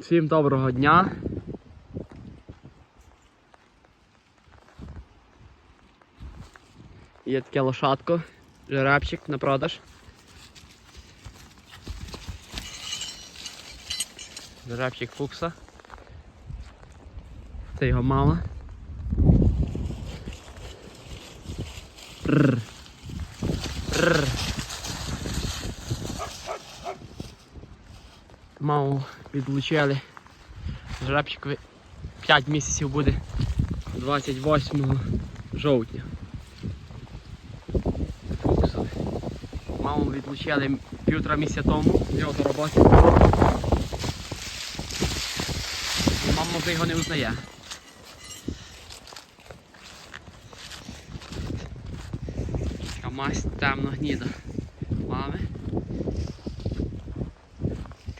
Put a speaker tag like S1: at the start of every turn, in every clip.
S1: Всім доброго дня. Є таке лошадко, жеребчик на продаж. Жеребчик фукса. Це його мама. Маму відлучили. Жеребчикові 5 місяців буде 28 жовтня. Маму відлучили півтора місяця тому його до роботи. Мама вже його не узнає. Така мазь темно гніда. Мами.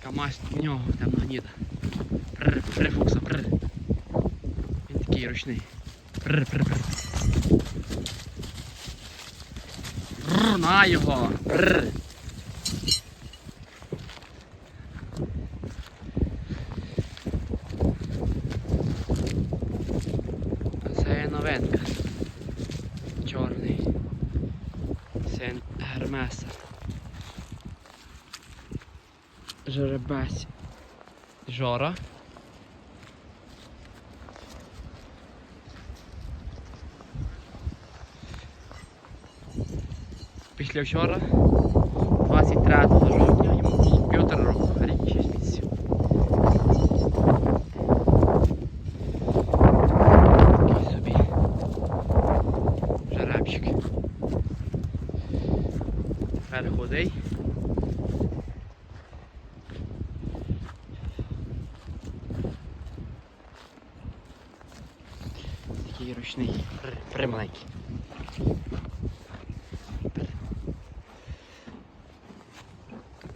S1: Така мазь в нього темно гніда. Прр, фукса, прр. Він такий ручний. Прр, прр, прр. Прр, на його. Прр. А Це є новинка. Чорний. Син Гермеса. Жеребець. Жора. Після вчора, 23 жовтня, йому було півтора року, рік і 6 місяців. Такий собі жеребчик. Тепер худий. Такий ручний, при- прималенький.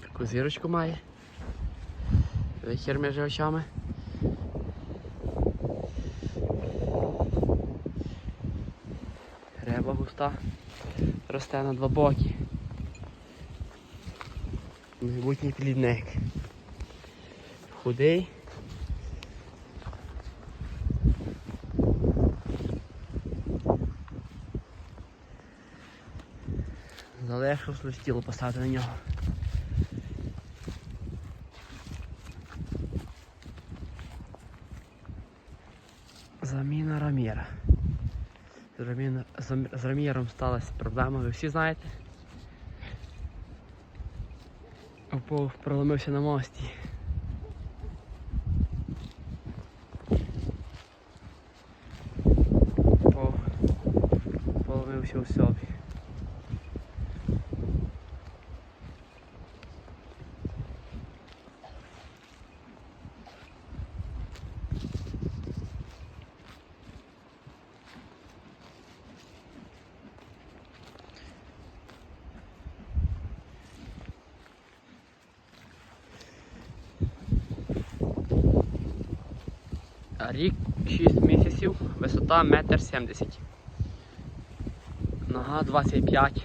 S1: Таку зірочку має. Вихір між очами. Реба густа. Росте на два боки. Майбутній плідник. Худий. Залишилось лише тіло поставити на нього. Заміна Раміра. З, Раміна, з, Раміром сталася проблема, ви всі знаєте. Опов проломився на мості. Опов поломився у собі. Рік 6 місяців, висота 1,70 м. Нога 25.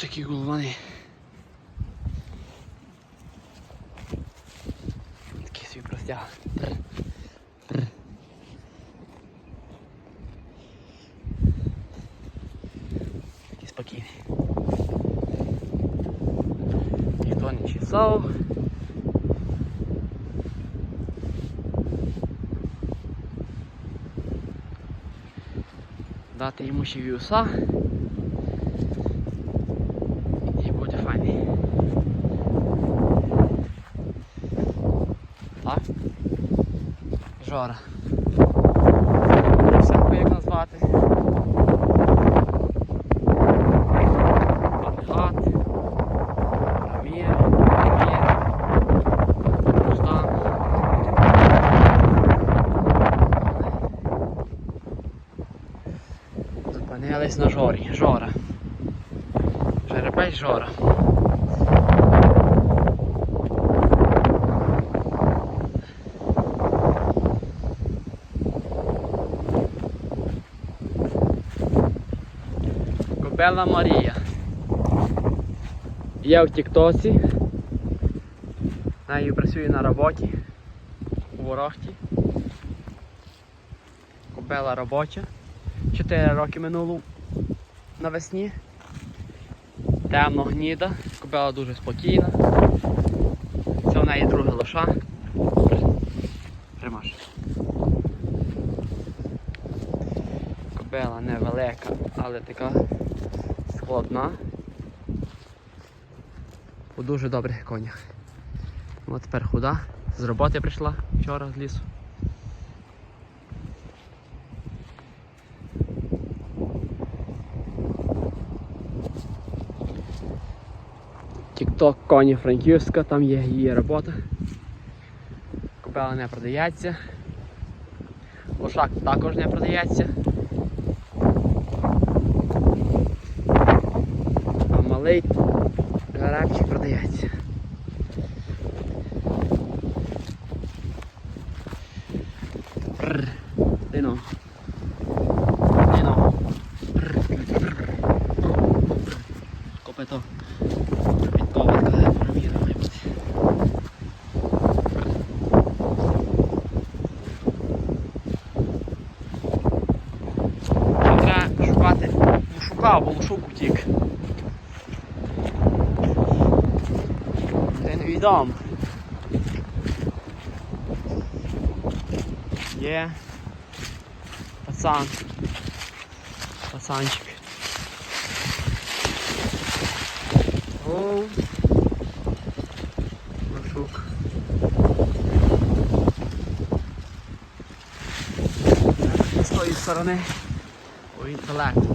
S1: Такі головани. Такий свій простяг. Такий спокійний. bastante sol. Data de mochivio só. E vou de tá fine. Tá? Jora. Зупинились на жорі. Жора. Жеребець Жора. Кобела Марія. Є в Тіктосі. Нею працює на роботі у Ворохті. Купила робоча. 4 роки минуло навесні. Темно гніда, купила дуже спокійна. Це в неї друга лоша. Примаш. Кобила невелика, але така складна. У дуже добрих конях. От тепер худа. З роботи прийшла вчора з лісу. Тікток коні Франківська, там є її робота. Кобила не продається. Лошак також не продається. А малий гарапчик продається. Дино. Дино. Копито. Шукав, бо лошук утік. Це невідомо. Є. Пацан. Пацанчик. Оу. Лошук. З тої сторони. Ой, далеко.